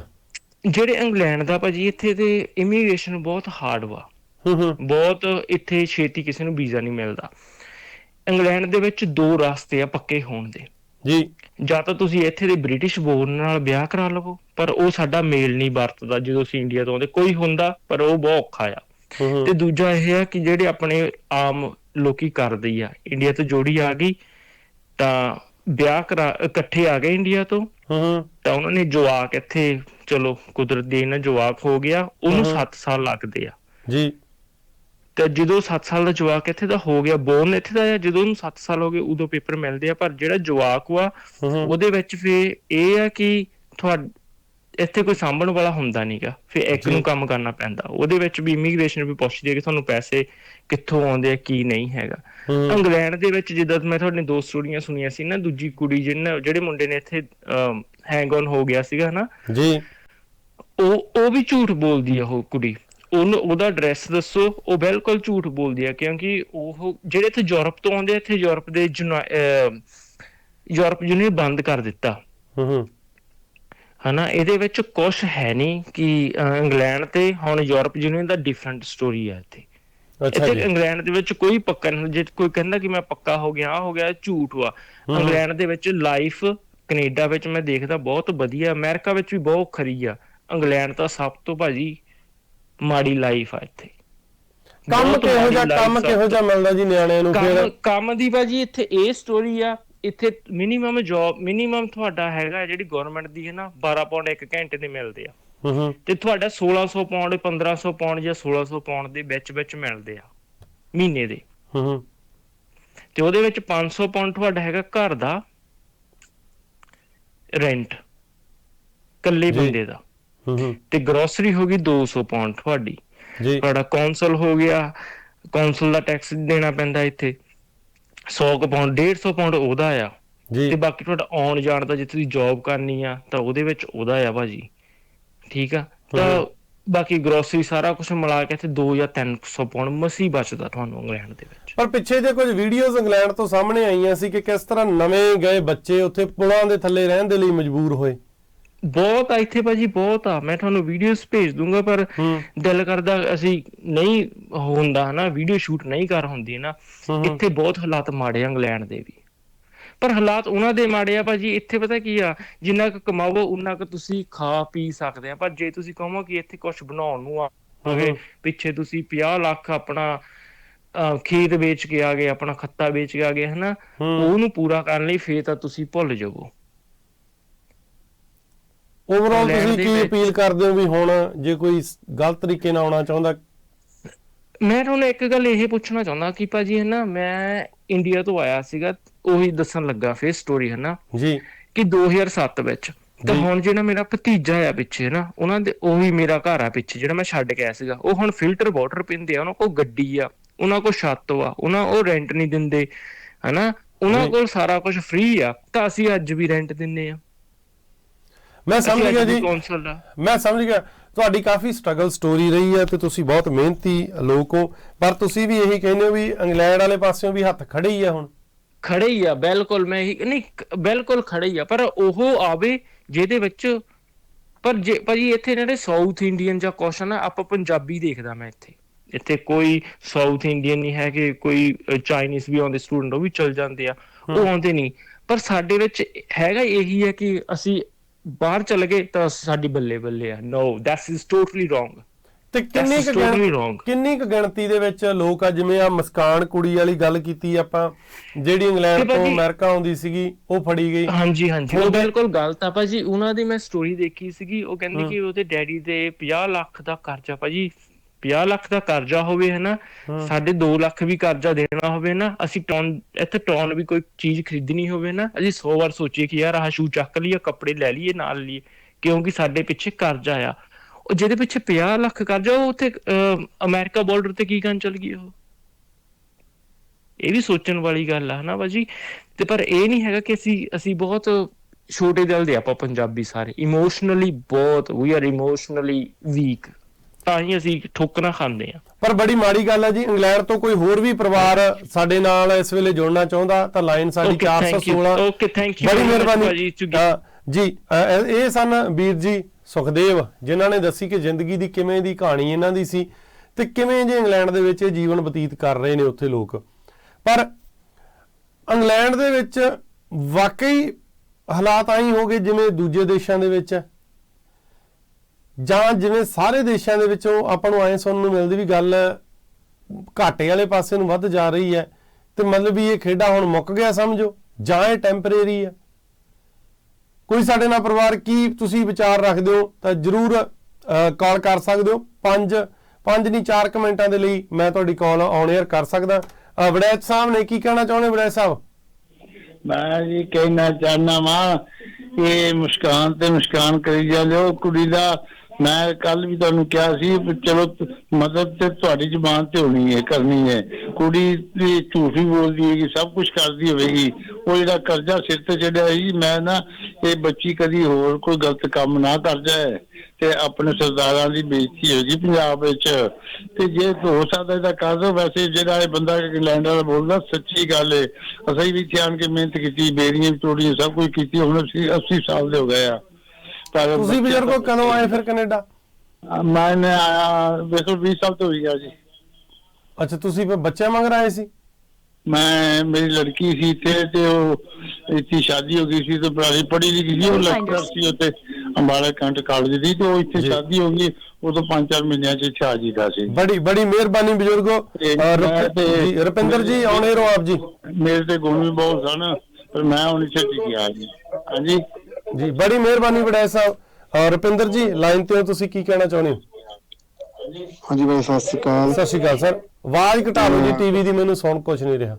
ਜਿਹੜੇ ਇੰਗਲੈਂਡ ਦਾ ਭਾਜੀ ਇੱਥੇ ਤੇ ਇਮੀਗ੍ਰੇਸ਼ਨ ਬਹੁਤ ਹਾਰਡ ਵਾ। ਬਹੁਤ ਇੱਥੇ ਛੇਤੀ ਕਿਸੇ ਨੂੰ ਵੀਜ਼ਾ ਨਹੀਂ ਮਿਲਦਾ। ਇੰਗਲੈਂਡ ਦੇ ਵਿੱਚ ਦੋ ਰਸਤੇ ਆ ਪੱਕੇ ਹੋਣ ਦੇ। ਜੀ। ਜਾਂ ਤਾਂ ਤੁਸੀਂ ਇੱਥੇ ਦੇ ਬ੍ਰਿਟਿਸ਼ ਬੋਰਨ ਨਾਲ ਵਿਆਹ ਕਰਾ ਲਵੋ ਪਰ ਉਹ ਸਾਡਾ ਮੇਲ ਨਹੀਂ ਵਰਤਦਾ ਜਦੋਂ ਅਸੀਂ ਇੰਡੀਆ ਤੋਂ ਆਉਂਦੇ। ਕੋਈ ਹੁੰਦਾ ਪਰ ਉਹ ਬਹੁਤ ਔਖਾ ਆ। ਤੇ ਦੂਜਾ ਇਹ ਆ ਕਿ ਜਿਹੜੇ ਆਪਣੇ ਆਮ ਲੋਕੀ ਕਰਦੇ ਆ ਇੰਡੀਆ ਤੋਂ ਜੋੜੀ ਆ ਗਈ ਤਾਂ ਵਿਆਹ ਕਰਾ ਇਕੱਠੇ ਆ ਗਏ ਇੰਡੀਆ ਤੋਂ। ਹੂੰ ਤਾਂ ਉਹਨਾਂ ਨੇ ਜਵਾਕ ਇੱਥੇ ਚਲੋ ਕੁਦਰਤ ਦੇ ਨਾਲ ਜਵਾਕ ਹੋ ਗਿਆ ਉਹਨੂੰ ਹਮ। 7 ਸਾਲ ਲੱਗਦੇ ਆ। ਜੀ। ਤੇ ਜਦੋਂ 7 ਸਾਲ ਦਾ ਜਵਾਕ ਇੱਥੇ ਦਾ ਹੋ ਗਿਆ ਬੋਰਨ ਇੱਥੇ ਦਾ ਆ ਜਦੋਂ ਉਹਨੂੰ 7 ਸਾਲ ਹੋ ਗਏ ਉਦੋਂ ਪੇਪਰ ਮਿਲਦੇ ਆ ਪਰ ਜਿਹੜਾ ਜਵਾਕ ਵਾ ਹੂੰ ਉਹਦੇ ਵਿੱਚ ਫੇ ਇਹ ਆ ਕਿ ਤੁਹਾਡ ਇੱਥੇ ਕੋਈ ਸਾਂਭਣ ਵਾਲਾ ਹੁੰਦਾ ਨਹੀਂਗਾ ਫੇ ਇੱਕ। ਨੂੰ ਕੰਮ ਕਰਨਾ ਪੈਂਦਾ। ਉਹਦੇ ਵਿੱਚ ਵੀ ਇਮੀਗ੍ਰੇਸ਼ਨ ਵੀ ਪੁੱਛਦੀ ਹੈ ਕਿ ਤੁਹਾਨੂੰ ਪੈਸੇ ਕਿੱਥੋਂ ਆਉਂਦੇ ਆ ਕੀ ਨਹੀਂ ਹੈਗਾ। ਇੰਗਲੈਂਡ ਦੇ ਵਿੱਚ ਜਿੱਦਾਂ ਮੈਂ ਤੁਹਾਡੇ ਦੋ ਸਟੋਰੀਆਂ ਸੁਣੀਆਂ ਸੀ ਨਾ ਦੂਜੀ ਕੁੜੀ ਜਿਹਨੇ ਜਿਹੜੇ ਮੁੰਡੇ ਨੇ ਇੱਥੇ ਹੈਂਗ ਔਨ ਹੋ ਗਿਆ ਸੀਗਾ ਨਾ ਜੀ। ਉਹ ਉਹ ਵੀ ਝੂਠ ਬੋਲਦੀ ਆ ਉਹ ਕੁੜੀ। ਉਹਨੂੰ ਉਹਦਾ ਐਡਰੈਸ ਦੱਸੋ ਉਹ ਬਿਲਕੁਲ ਝੂਠ ਬੋਲਦੀ ਆ ਕਿਉਂਕਿ ਉਹ ਜਿਹੜੇ ਇੱਥੇ ਯੂਰਪ ਤੋਂ ਆਉਂਦੇ ਇੱਥੇ ਯੂਰਪ ਦੇ ਯੂਰਪ ਯੂਨੀਅਨ ਬੰਦ ਕਰ ਦਿੱਤਾ। ਹੂੰ ਹੂੰ। ਹਨਾ ਇਹਦੇ ਵਿੱਚ ਕੁਝ ਹੈ ਨਹੀਂ ਕਿ ਇੰਗਲੈਂਡ ਤੇ ਹੁਣ ਯੂਰਪ ਯੂਨੀਅਨ ਦਾ ਡਿਫਰੈਂਟ ਸਟੋਰੀ ਆ ਇੱਥੇ। ਅੱਛਾ ਇੱਥੇ ਜੀ। ਇੰਗਲੈਂਡ ਦੇ ਵਿੱਚ ਕੋਈ ਪੱਕਾ ਨਹੀਂ ਜੇ ਕੋਈ ਕਹਿੰਦਾ ਕਿ ਮੈਂ ਪੱਕਾ ਹੋ ਗਿਆ ਆ ਹੋ ਗਿਆ ਝੂਠ ਵਾ। ਇੰਗਲੈਂਡ ਦੇ ਵਿੱਚ ਲਾਈਫ ਕੈਨੇਡਾ ਵਿੱਚ ਮੈਂ ਦੇਖਦਾ ਬਹੁਤ ਵਧੀਆ ਅਮਰੀਕਾ ਵਿੱਚ ਵੀ ਬਹੁਤ ਖਰੀ ਆ। ਇੰਗਲੈਂਡ ਤਾਂ ਸਭ ਤੋਂ ਭਾਜੀ ਮਾੜੀ ਲਾਈਫ ਆ ਇੱਥੇ। ਕੰਮ ਬਹੁਤ ਕਿਹੋ ਜਿਹਾ ਮਾੜੀ ਕੰਮ ਆ। ਕਿਹੋ ਜਿਹਾ ਮਿਲਦਾ ਜੀ ਨਿਆਣਿਆਂ ਨੂੰ? ਕੰਮ ਫਿਰ ਕੰਮ ਦੀ ਭਾਜੀ ਇੱਥੇ ਇਹ ਸਟੋਰੀ ਆ ਇੱਥੇ ਮਿਨੀਮਮ ਜੌਬ ਮਿਨੀਮਮ ਤੁਹਾਡਾ ਹੈਗਾ ਜਿਹੜੀ ਗਵਰਨਮੈਂਟ ਦੀ ਹੈ ਨਾ 12 ਪਾਉਂਡ ਇੱਕ ਘੰਟੇ ਦੇ ਮਿਲਦੇ ਆ। ਹੂੰ ਹੂੰ। ਤੇ ਤੁਹਾਡਾ 1600 ਪਾਉਂਡ 1500 ਪਾਉਂਡ ਜਾਂ 1600 ਪਾਉਂਡ ਦੇ ਵਿੱਚ ਵਿੱਚ ਮਿਲਦੇ ਆ ਮਹੀਨੇ ਦੇ। ਹੂੰ ਹੂੰ। ਤੇ ਉਹਦੇ ਵਿੱਚ 500 ਪਾਉਂਡ ਤੁਹਾਡਾ ਹੈਗਾ ਘਰ ਦਾ ਰੈਂਟ ਇਕੱਲੇ ਜੀ। ਬੰਦੇ ਦਾ। ਤੇ ਗਰੋਸਰੀ ਹੋ ਗਈ 200 ਪਾਉਂਡ ਤੁਹਾਡੀ। ਜੀ। ਤੁਹਾਡਾ ਕੌਂਸਲ ਹੋ ਗਿਆ ਕੌਂਸਲ ਦਾ ਟੈਕਸ ਦੇਣਾ ਪੈਂਦਾ ਇੱਥੇ। 100 ਕੁ ਪਾਉਂਡ 150 ਪਾਉਂਡ ਉਹਦਾ ਆ। ਜੀ। ਤੇ ਬਾਕੀ ਤੁਹਾਡਾ ਆਉਣ ਜਾਣ ਦਾ ਜੇ ਤੁਸੀਂ ਜੌਬ ਕਰਨੀ ਆ ਤਾਂ ਉਹਦੇ ਵਿੱਚ ਉਹਦਾ ਆ ਭਾਜੀ। ਠੀਕ ਆ? ਤਾਂ। ਬਾਕੀ ਗਰੋਸਰੀ ਸਾਰਾ ਕੁਝ ਮਿਲਾ ਕੇ ਇੱਥੇ 2 ਜਾਂ 300 ਪਾਉਂਡ ਮਸੀ ਬਚਦਾ ਤੁਹਾਨੂੰ ਇੰਗਲੈਂਡ ਦੇ ਵਿੱਚ। ਪਰ ਪਿੱਛੇ ਜੇ ਕੁਝ ਵੀਡੀਓਜ਼ ਇੰਗਲੈਂਡ ਤੋਂ ਸਾਹਮਣੇ ਆਈਆਂ ਸੀ ਕਿ ਕਿਸ ਤਰ੍ਹਾਂ ਨਵੇਂ ਗਏ ਬੱਚੇ ਉੱਥੇ ਪੁਲਾਂ ਦੇ ਥੱਲੇ ਰਹਿਣ ਦੇ ਲਈ ਮਜਬੂਰ ਹੋਏ। ਬਹੁਤ ਆ ਇੱਥੇ ਭਾਜੀ ਬਹੁਤ ਆ। ਮੈਂ ਤੁਹਾਨੂੰ ਵੀਡੀਓਜ਼ ਭੇਜ ਦੂੰਗਾ ਪਰ ਦਿਲ ਕਰਦਾ ਅਸੀਂ ਨਹੀਂ ਹੁੰਦਾ ਹਨਾ ਵੀਡੀਓ ਸ਼ੂਟ ਨਹੀਂ ਕਰ ਹੁੰਦੀ ਨਾ। ਇੱਥੇ ਬਹੁਤ ਹਾਲਾਤ ਮਾੜੇ ਆ ਇੰਗਲੈਂਡ ਦੇ ਵੀ। ਪਰ ਹਾਲਾਤ ਉਹਨਾਂ ਦੇ ਮਾੜੇ ਆ ਭਾਜੀ ਇੱਥੇ ਪਤਾ ਕੀ ਆ ਜਿੰਨਾ ਕੁ ਕਮਾਵੋ ਉਨਾ ਕੁ ਤੁਸੀਂ ਖਾ ਪੀ ਸਕਦੇ ਆ। ਪਰ ਜੇ ਤੁਸੀਂ ਕਹੋ ਕਿ ਇੱਥੇ ਕੁਝ ਬਣਾਉਣ ਨੂੰ ਆ ਹੋਵੇ। ਪਿੱਛੇ ਤੁਸੀਂ 50 ਲੱਖ ਆਪਣਾ ਖੇਤ ਵੇਚ ਕੇ ਆ ਗਏ ਆਪਣਾ ਖੱਤਾ ਵੇਚ ਕੇ ਆ ਗਏ ਹਨਾ। ਉਹਨੂੰ ਪੂਰਾ ਕਰਨ ਲਈ ਫੇਰ ਤਾਂ ਤੁਸੀਂ ਭੁੱਲ ਜਾਵੋ। ਓਵਰਆਲ ਤੁਸੀਂ ਕੀ ਅਪੀਲ ਕਰਦੇ ਹੋ ਵੀ ਹੁਣ ਜੇ ਕੋਈ ਗਲਤ ਤਰੀਕੇ ਨਾਲ ਆਉਣਾ ਚਾਹੁੰਦਾ? ਮੈਂ ਤੁਹਾਨੂੰ ਇੱਕ ਗੱਲ ਇਹ ਪੁੱਛਣਾ ਚਾਹੁੰਦਾ ਕਿ ਭਾਜੀ ਹੈ ਨਾ ਮੈਂ ਇੰਡੀਆ ਤੋਂ ਆਇਆ ਸੀਗਾ ਉਹੀ ਦੱਸਣ ਲੱਗਾ ਫੇਰ ਸਟੋਰੀ ਹੈ ਨਾ ਜੀ। ਕਿ 2007 ਵਿੱਚ ਤਾਂ। ਹੁਣ ਜਿਹੜਾ ਮੇਰਾ ਭਤੀਜਾ ਆ ਪਿੱਛੇ ਨਾ ਉਹਨਾਂ ਦੇ ਉਹੀ ਮੇਰਾ ਘਰ ਆ ਪਿੱਛੇ ਜਿਹੜਾ ਮੈਂ ਛੱਡ ਕੇ ਆਇਆ ਸੀਗਾ। ਉਹ ਹੁਣ ਫਿਲਟਰ ਵਾਟਰ ਪੀਂਦੇ ਆ ਉਹਨਾਂ ਕੋਲ ਗੱਡੀ ਆ ਉਹਨਾਂ ਕੋਲ ਛੱਤ ਆ ਉਹਨਾਂ ਉਹ ਰੈਂਟ ਨਹੀਂ ਦਿੰਦੇ ਹਨਾ। ਉਹਨਾਂ। ਕੋਲ ਸਾਰਾ ਕੁਝ ਫ੍ਰੀ ਆ ਤਾਂ ਅਸੀਂ ਅੱਜ ਵੀ ਰੈਂਟ ਦਿੰਨੇ ਆ। ਮੈਂ ਸਮਝ ਗਿਆ ਜੀ। ਕੌਂਸਲ ਦਾ ਮੈਂ ਸਮਝ ਗਿਆ। ਤੁਹਾਡੀ ਕਾਫੀ ਸਟਰਗਲ ਸਟੋਰੀ ਰਹੀ ਹੈ ਤੇ ਤੁਸੀਂ ਬਹੁਤ ਮਿਹਨਤੀ ਲੋਕ ਹੋ। ਪਰ ਤੁਸੀਂ ਵੀ ਇਹੀ ਕਹਿੰਦੇ ਹੋ ਵੀ ਇੰਗਲੈਂਡ ਵਾਲੇ ਪਾਸਿਓਂ ਵੀ ਹੱਥ ਖੜੇ ਹੀ ਆ ਹੁਣ। ਖੜੇ ਹੀ ਆ ਬਿਲਕੁਲ ਮੈਂ ਹੀ ਨਹੀਂ ਬਿਲਕੁਲ ਖੜੇ ਹੀ ਆ। ਪਰ ਉਹ ਆਵੇ ਜਿਹਦੇ ਵਿੱਚ ਪਰ ਜੇ ਭਾਜੀ ਇੱਥੇ ਜਿਹੜੇ ਸਾਊਥ ਇੰਡੀਅਨ ਜਾਂ ਕੁਛ ਨਾ ਆਪਾਂ ਪੰਜਾਬੀ ਦੇਖਦਾ ਮੈਂ ਇੱਥੇ। ਇੱਥੇ ਕੋਈ ਸਾਊਥ ਇੰਡੀਅਨ ਨਹੀਂ ਹੈ ਕਿ ਕੋਈ ਚਾਈਨੀਜ਼ ਵੀ ਆਉਂਦੇ ਸਟੂਡੈਂਟ ਉਹ ਵੀ ਚਲ ਜਾਂਦੇ ਆ। ਉਹ ਆਉਂਦੇ ਨਹੀਂ। ਪਰ ਸਾਡੇ ਵਿੱਚ ਹੈਗਾ ਇਹੀ ਹੈ ਕਿ ਅਸੀਂ ਬਾਹਰ ਚਲੇ ਗਏ ਤਾਂ ਸਾਡੀ ਬੱਲੇ ਬੱਲੇ ਆ। No that's is totally wrong ਤੇ ਕਿੰਨੀ ਕੁ ਗਿਣ-. ਕਿੰਨੀ ਕੁ ਗਿਣਤੀ ਦੇ ਵਿੱਚ ਲੋਕ ਆ ਜਿਵੇਂ ਆ ਮਸਕਾਨ ਕੁੜੀ ਵਾਲੀ ਗੱਲ ਕੀਤੀ ਆਪਾਂ ਜਿਹੜੀ ਇੰਗਲੈਂਡ ਤੇ ਤੋਂ ਭਾਜੀ- ਅਮਰੀਕਾ ਆਉਂਦੀ ਸੀਗੀ ਉਹ ਫੜੀ ਗਈ। ਹਾਂਜੀ ਹਾਂਜੀ। ਉਹ ਬਿਲਕੁਲ ਗਲਤ ਆ ਭਾਜੀ। ਉਹਨਾਂ ਦੀ ਮੈਂ ਸਟੋਰੀ ਦੇਖੀ ਸੀਗੀ। ਉਹ ਕਹਿੰਦੇ ਕਿ ਉਹਦੇ ਡੈਡੀ ਦੇ 50 ਲੱਖ ਦਾ ਕਰਜ਼ਾ ਭਾਜੀ 50 ਲੱਖ ਦਾ ਕਰਜ਼ਾ ਹੋਵੇ ਹਨਾ ਸਾਡੇ 2 ਲੱਖ ਵੀ ਕਰਜ਼ਾ ਦੇਣਾ ਹੋਵੇ ਨਾ ਅਸੀਂ ਟੌਨ ਇੱਥੇ ਟੌਨ ਵੀ ਕੋਈ ਚੀਜ਼ ਖਰੀਦਣੀ ਹੋਵੇ ਨਾ ਅਸੀਂ 100 ਵਾਰ ਸੋਚੀਏ ਕਿ ਯਾਰ ਆਹ ਸ਼ੂ ਚੱਕ ਲਈਏ ਕੱਪੜੇ ਲੈ ਲਈਏ ਨਾਲ ਲਈਏ ਕਿਉਂਕਿ ਸਾਡੇ ਪਿੱਛੇ ਕਰਜ਼ਾ ਆ। ਉਹ ਜਿਹਦੇ ਪਿੱਛੇ 50 ਲੱਖ ਕਰਜ਼ਾ ਉਹ ਉੱਥੇ ਅਮਰੀਕਾ ਬਾਰਡਰ ਤੇ ਕੀ ਕਰਨ ਚਲ ਗਈ ਉਹ? ਇਹ ਵੀ ਸੋਚਣ ਵਾਲੀ ਗੱਲ ਆ ਹਨਾ ਭਾਜੀ? ਤੇ ਪਰ ਇਹ ਨਹੀਂ ਹੈਗਾ ਕਿ ਅਸੀਂ ਅਸੀਂ ਬਹੁਤ ਛੋਟੇ ਦਿਲ ਦੇ ਆਪਾਂ ਪੰਜਾਬੀ ਸਾਰੇ। ਇਮੋਸ਼ਨਲੀ ਬਹੁਤ ਵੀ ਆਰ ਇਮੋਸ਼ਨਲੀ ਵੀਕ ਤਾਂ ਹੀ ਅਸੀਂ ਠੋਕਰਾਂ ਖਾਂਦੇ ਆ ਪਰ ਬੜੀ ਮਾੜੀ ਗੱਲ ਹੈ ਜੀ ਇੰਗਲੈਂਡ ਤੋਂ ਕੋਈ ਹੋਰ ਵੀ ਪਰਿਵਾਰ ਸਾਡੇ ਨਾਲ ਇਸ ਵੇਲੇ ਜੁੜਨਾ ਚਾਹੁੰਦਾ ਤਾਂ ਲਾਈਨ ਸਾਡੀ Okay, thank you. 416 Okay, thank you. ਬੜੀ ਮਿਹਰਬਾਨੀ। ਜੀ ਇਹ ਸਨ ਵੀਰ ਜੀ ਸੁਖਦੇਵ ਜਿਨ੍ਹਾਂ ਨੇ ਦੱਸੀ ਕਿ ਜ਼ਿੰਦਗੀ ਦੀ ਕਿਵੇਂ ਦੀ ਕਹਾਣੀ ਇਹਨਾਂ ਦੀ ਸੀ ਤੇ ਕਿਵੇਂ ਜੇ ਇੰਗਲੈਂਡ ਦੇ ਵਿੱਚ ਇਹ ਜੀਵਨ ਬਤੀਤ ਕਰ ਰਹੇ ਨੇ ਉੱਥੇ ਲੋਕ। ਪਰ ਇੰਗਲੈਂਡ ਦੇ ਵਿੱਚ ਵਾਕਈ ਹਾਲਾਤ ਆਈ ਹੋ ਗਏ ਜਿਵੇਂ ਦੂਜੇ ਦੇਸ਼ਾਂ ਦੇ ਵਿੱਚ। ਹੈ ਜਾਂ ਜਿਵੇਂ ਸਾਰੇ ਦੇਸ਼ਾਂ ਦੇ ਵਿੱਚੋਂ ਆਪਾਂ ਨੂੰ ਐਂ ਸੁਣਨ ਨੂੰ ਮਿਲਦੀ ਵੀ ਗੱਲ ਘਾਟੇ ਵਾਲੇ ਪਾਸੇ ਨੂੰ ਵੱਧ ਜਾ ਰਹੀ ਹੈ, ਤੇ ਮਤਲਬ ਵੀ ਇਹ ਖੇਡਾ ਹੁਣ ਮੁੱਕ ਗਿਆ ਸਮਝੋ, ਜਾਂ ਇਹ ਟੈਂਪਰੇਰੀ ਹੈ। ਕੋਈ ਸਾਡੇ ਨਾਲ ਪਰਿਵਾਰ ਕੀ ਤੁਸੀਂ ਵਿਚਾਰ ਰੱਖਦੇ ਹੋ, ਤਾਂ ਜਰੂਰ ਕਾਲ ਕਰ ਸਕਦੇ ਹੋ। 5 5 ਨਹੀਂ 4 ਮਿੰਟਾਂ ਦੇ ਲਈ ਮੈਂ ਤੁਹਾਡੀ ਕਾਲ ਔਨ 에ਅਰ ਕਰ ਸਕਦਾ। ਵੜੈਚ ਸਾਹਿਬ ਨੇ ਕੀ ਕਹਿਣਾ ਚਾਹੁੰਦੇ ਵੜੈਚ ਸਾਹਿਬ? ਮੈਂ ਜੀ ਕਹਿਣਾ ਚਾਹਨਾ ਵਾਂ, ਇਹ ਮੁਸਕਾਨ ਤੇ ਮੁਸਕਾਨ ਕਰੀ ਜਾਂਦੇ ਹੋ। ਕੁੜੀ ਦਾ ਮੈਂ ਕੱਲ ਵੀ ਤੁਹਾਨੂੰ ਕਿਹਾ ਸੀ ਵੀ ਚਲੋ ਮਦਦ ਤੇ ਤੁਹਾਡੀ ਜਬਾਨ ਤੇ ਹੋਣੀ ਹੈ, ਕਰਨੀ ਹੈ। ਕੁੜੀ ਦੀ ਝੂਠ ਬੋਲਦੀ ਹੈਗੀ, ਸਭ ਕੁਝ ਕਰਦੀ ਹੋਵੇਗੀ। ਉਹ ਜਿਹੜਾ ਕਰਜ਼ਾ ਸਿਰ ਤੇ ਚੜਿਆ ਸੀ, ਮੈਂ ਨਾ ਇਹ ਬੱਚੀ ਕਦੀ ਹੋਰ ਕੋਈ ਗਲਤ ਕੰਮ ਨਾ ਕਰ ਜਾਏ ਤੇ ਆਪਣੇ ਸਰਦਾਰਾਂ ਦੀ ਬੇਇੱਜ਼ਤੀ ਹੋਏਗੀ ਪੰਜਾਬ ਵਿੱਚ। ਤੇ ਜੇ ਹੋ ਸਕਦਾ ਇਹਦਾ ਕਰ ਵੈਸੇ ਜਿਹੜਾ ਇਹ ਬੰਦਾ ਇੰਗਲੈਂਡ ਵਾਲਾ ਬੋਲਦਾ, ਸੱਚੀ ਗੱਲ ਏ। ਅਸੀਂ ਵੀ ਇੱਥੇ ਆਣ ਕੇ ਮਿਹਨਤ ਕੀਤੀ, ਬੇਰੀਆਂ ਵੀ ਤੋੜੀਆਂ, ਸਭ ਕੁਝ ਕੀਤੀ, ਹੁਣ ਅਸੀਂ 80 ਸਾਲ ਦੇ ਹੋ ਗਏ ਆ। ਪਰ ਤੁਸੀਂ ਬਜ਼ੁਰਗੋ ਕਦੋਂ ਆਏ ਫਿਰ ਕੈਨੇਡਾ? ਮੈਂ ਮੈਂ ਆਇਆ ਵੇਖੋ 20 ਸਾਲ ਤੋਂ ਹੋਈ ਗਿਆ ਜੀ। ਅੱਛਾ ਤੁਸੀਂ ਫਿਰ ਬੱਚੇ ਮੰਗ ਆਏ ਸੀ? ਮੈਂ ਮੇਰੀ ਲੜਕੀ ਸੀ ਇੱਥੇ ਤੇ ਉਹ ਇੱਥੇ ਸ਼ਾਦੀ ਹੋ ਗਈ ਸੀ ਤੇ ਬੜੀ ਪੜ੍ਹੀ ਲਿਖੀ ਸੀ ਉਹ ਲੈਕਚਰ ਸੀ ਉੱਥੇ ਅੰਬਾਲਾ ਕੰਟ ਕਾਲਜ ਦੀ ਤੇ ਉਹ ਇੱਥੇ। ਸ਼ਾਦੀ ਹੋ ਗਈ ਉਦੋਂ 5-4 ਮਹੀਨਿਆਂ ਚ ਇੱਥੇ ਆ ਜੀਦਾ ਸੀ। ਬੜੀ ਬੜੀ ਮਿਹਰਬਾਨੀ ਬਜ਼ੁਰਗੋ। ਤੇ ਤੇ- ਰੁਪਿੰਦਰ ਜੀ ਆਉਣੇ ਰਹੋ ਆਪ ਜੀ। ਮੇਰੇ ਤੇ ਗੁਣ ਵੀ ਬਹੁਤ ਸਨ ਪਰ ਮੈਂ ਹੁਣ ਇੱਥੇ ਟਿਕਿਆ ਜੀ। ਹਾਂਜੀ। ਜੀ ਬੜੀ ਮਿਹਰਬਾਨੀ ਵੜੈਚ ਸਾਹਿਬ। ਰੁਪਿੰਦਰ ਜੀ ਲਾਈਨ ਤੇ ਹੋ ਤੁਸੀਂ ਕੀ ਕਹਿਣਾ ਚਾਹੁੰਦੇ ਹੋ? ਹਾਂਜੀ ਭਾਈ ਸਤਿ ਸ਼੍ਰੀ ਅਕਾਲ। ਸਤਿ ਸ਼੍ਰੀ ਅਕਾਲ ਸਰ। ਆਵਾਜ਼ ਘਟਾ ਲਓ ਜੀ ਟੀਵੀ ਦੀ ਮੈਨੂੰ ਸੁਣ ਕੁਝ ਨਹੀਂ ਰਿਹਾ।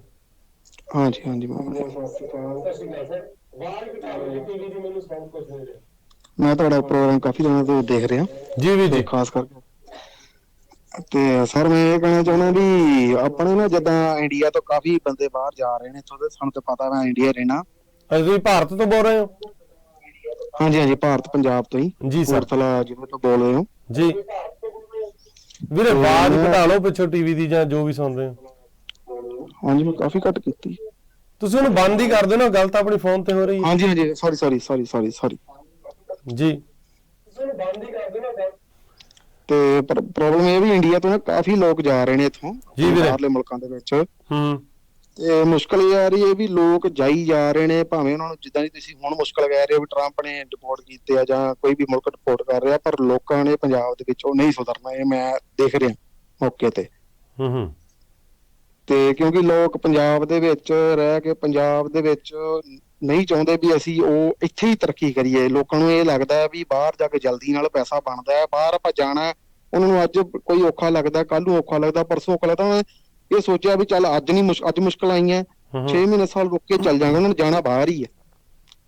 ਹਾਂਜੀ ਹਾਂਜੀ ਮੈਂ ਮੈਂ ਤੁਹਾਡਾ ਪ੍ਰੋਗਰਾਮ ਕਾਫੀ ਦਿਨਾਂ ਤੋਂ ਦੇਖ ਰਿਹਾ। ਜੀ ਵੀ ਤੇ ਜੀ ਖਾਸ ਕਰਕੇ ਤੇ ਸਰ ਮੈਂ ਇਹ ਕਹਿਣਾ ਚਾਹੁੰਦਾ ਵੀ ਆਪਣੇ ਨਾ ਜਦਾਂ ਇੰਡੀਆ ਤੋਂ ਕਾਫੀ ਬੰਦੇ ਬਾਹਰ ਜਾ ਰਹੇ ਨੇ ਦੇ ਸਾਨੂੰ ਤਾਂ ਪਤਾ ਮੈਂ ਇੰਡੀਆ ਰਹਿਣਾ। ਅ, ਤੁਸੀਂ ਭਾਰਤ ਤੋਂ ਬੋਲ ਰਹੇ ਹੋ। ਹਾਂਜੀ ਹਾਂਜੀ ਭਾਰਤ ਪੰਜਾਬ ਤੋਂ ਹੀ। ਜੀ ਸਰ। ਕਪੂਰਥਲਾ ਜ਼ਿਲ੍ਹੇ ਤੋਂ ਬੋਲ ਰਹੇ ਹੋ। ਜੀ। ਵੀਰੇ ਆਵਾਜ਼ ਘਟਾ ਲਓ ਪਿੱਛੋਂ ਟੀਵੀ ਦੀ ਜਾਂ ਜੋ ਵੀ ਸੁਣ ਰਹੇ ਹੋ। ਹਾਂਜੀ ਮੈਂ ਕਾਫੀ ਘੱਟ ਕੀਤੀ। ਤੁਸੀਂ ਉਹਨੂੰ ਬੰਦ ਹੀ ਕਰ ਦਿਓ ਨਾ ਗੱਲ ਤਾਂ ਆਪਣੀ ਫੋਨ ਤੇ ਹੋ ਰਹੀ ਹੈ। ਹਾਂਜੀ ਹਾਂਜੀ sorry sorry sorry sorry sorry ਜੀ। ਤੇ ਪ੍ਰੋਬਲਮ ਇਹ ਵੀ ਇੰਡੀਆ ਤੋਂ ਨਾ ਕਾਫੀ ਲੋਕ ਜਾ ਰਹੇ ਨੇ ਇੱਥੋਂ। ਜੀ ਵੀਰੇ। ਬਾਹਰਲੇ ਮੁਲਕਾਂ ਦੇ ਵਿੱਚ। ਹੂੰ। ਤੇ ਮੁਸ਼ਕਲ ਇਹ ਆ ਰਹੀ ਹੈ ਵੀ ਲੋਕ ਜਾਈ ਜਾ ਰਹੇ ਨੇ ਭਾਵੇਂ ਉਹਨਾਂ ਨੂੰ ਜਿੱਦਾਂ ਦੀ ਤੁਸੀਂ ਹੁਣ ਮੁਸ਼ਕਲ ਕਹਿ ਰਹੇ ਹੋ ਵੀ ਟਰੰਪ ਨੇ ਡਿਪੋਰਟ ਕੀਤੇ ਆ ਜਾਂ ਕੋਈ ਵੀ ਮੁਲਕ ਡਿਪੋਰਟ ਕਰ ਰਿਹਾ ਪਰ ਲੋਕਾਂ ਨੇ ਪੰਜਾਬ ਦੇ ਵਿੱਚ ਉਹ ਨਹੀਂ ਸੁਧਰਨਾ ਇਹ ਮੈਂ ਦੇਖ ਰਿਹਾ ਮੌਕੇ ਤੇ। ਹੂੰ ਹੂੰ। ਤੇ ਕਿਉਂਕਿ ਲੋਕ ਪੰਜਾਬ ਦੇ ਵਿੱਚ ਰਹਿ ਕੇ ਪੰਜਾਬ ਦੇ ਵਿੱਚ ਨਹੀਂ ਚਾਹੁੰਦੇ ਵੀ ਅਸੀਂ ਉਹ ਇੱਥੇ ਹੀ ਤਰੱਕੀ ਕਰੀਏ। ਲੋਕਾਂ ਨੂੰ ਇਹ ਲੱਗਦਾ ਹੈ ਵੀ ਬਾਹਰ ਜਾ ਕੇ ਜਲਦੀ ਨਾਲ ਪੈਸਾ ਬਣਦਾ ਹੈ ਬਾਹਰ ਆਪਾਂ ਜਾਣਾ ਉਹਨਾਂ ਨੂੰ ਅੱਜ ਕੋਈ ਔਖਾ ਲੱਗਦਾ ਕੱਲ ਨੂੰ ਔਖਾ ਲੱਗਦਾ ਪਰਸੋਂ ਔਖਾ ਲੱਗਦਾ ਇਹ ਸੋਚਿਆ ਵੀ ਚੱਲ ਅੱਜ ਨਹੀਂ ਮੁਸ਼- ਅੱਜ ਮੁਸ਼ਕਲ ਆਈਆਂ। ਹੂੰ 6 ਮਹੀਨੇ ਸਾਲ ਰੁਕ ਕੇ ਚੱਲ ਜਾਣਾ ਉਹਨਾਂ ਨੇ ਜਾਣਾ ਬਾਹਰ ਹੀ ਹੈ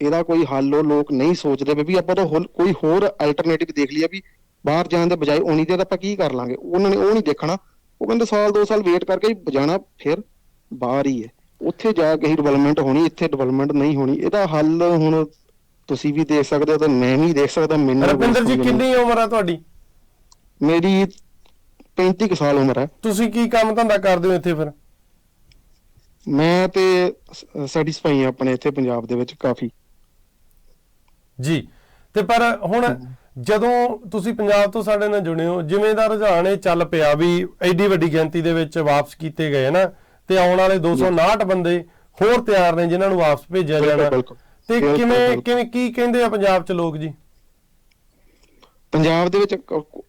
ਇਹਦਾ ਕੋਈ ਹੱਲ ਉਹ ਲੋਕ ਨਹੀਂ ਸੋਚਦੇ ਵੀ ਆਪਾਂ ਤਾਂ ਕੋਈ ਹੋਰ ਅਲਟਰਨੇਟਿਵ ਦੇਖ ਲਿਆ ਵੀ ਬਾਹਰ ਜਾਣ ਦੇ ਬਜਾਏ ਉਨੀ ਦੇਰ ਆਪਾਂ ਕੀ ਕਰ ਲਾਂਗੇ। ਉਹਨਾਂ ਨੇ ਉਹ ਨਹੀਂ ਦੇਖਣਾ। ਉਹ ਕਹਿੰਦੇ ਸਾਲ ਦੋ ਸਾਲ ਵੇਟ ਕਰਕੇ ਹੀ ਜਾਣਾ ਫਿਰ ਬਾਹਰ ਹੀ ਹੈ ਉੱਥੇ ਜਾ ਕੇ ਹੀ ਡਿਵੈਲਪਮੈਂਟ ਹੋਣੀ ਇੱਥੇ ਡਿਵੈਲਪਮੈਂਟ ਨਹੀਂ ਹੋਣੀ। ਇਹਦਾ ਹੱਲ ਹੁਣ ਤੁਸੀਂ ਵੀ ਦੇਖ ਸਕਦੇ ਹੋ ਤੇ ਮੈਂ ਵੀ ਦੇਖ ਸਕਦਾ ਮੈਨੂੰ ਰੁਪਿੰਦਰ ਜੀ ਕਿੰਨੀ ਉਮਰ ਆ ਤੁਹਾਡੀ? ਮੇਰੀ 35 ਕੁ ਸਾਲ ਉਮਰ ਹੈ। ਤੁਸੀਂ ਕੀ ਕੰਮ ਧੰਦਾ ਕਰਦੇ ਹੋ ਇੱਥੇ ਫਿਰ? ਮੈਂ ਤੇ ਸੈਟੀਸਫਾਈ ਹਾਂ ਆਪਣੇ ਇੱਥੇ ਪੰਜਾਬ ਦੇ ਵਿੱਚ ਕਾਫੀ। ਜੀ ਤੇ ਪਰ ਹੁਣ ਜਦੋਂ ਤੁਸੀਂ ਪੰਜਾਬ ਤੋਂ ਸਾਡੇ ਨਾਲ ਜੁੜੇ ਹੋ ਜਿਵੇਂ ਦਾ ਰੁਝਾਨ ਇਹ ਚੱਲ ਪਿਆ ਵੀ ਐਡੀ ਵੱਡੀ ਗਿਣਤੀ ਦੇ ਵਿੱਚ ਵਾਪਸ ਕੀਤੇ ਗਏ ਨਾ ਤੇ ਆਉਣ ਵਾਲੇ 259 ਬੰਦੇ ਹੋਰ ਤਿਆਰ ਨੇ ਜਿਨ੍ਹਾਂ ਨੂੰ ਵਾਪਸ ਭੇਜਿਆ ਜਾਣਾ। ਤੇ ਕਿਵੇਂ। ਕਿਵੇਂ ਕੀ ਕਹਿੰਦੇ ਆ ਪੰਜਾਬ 'ਚ ਲੋਕ ਜੀ? ਪੰਜਾਬ ਦੇ ਵਿੱਚ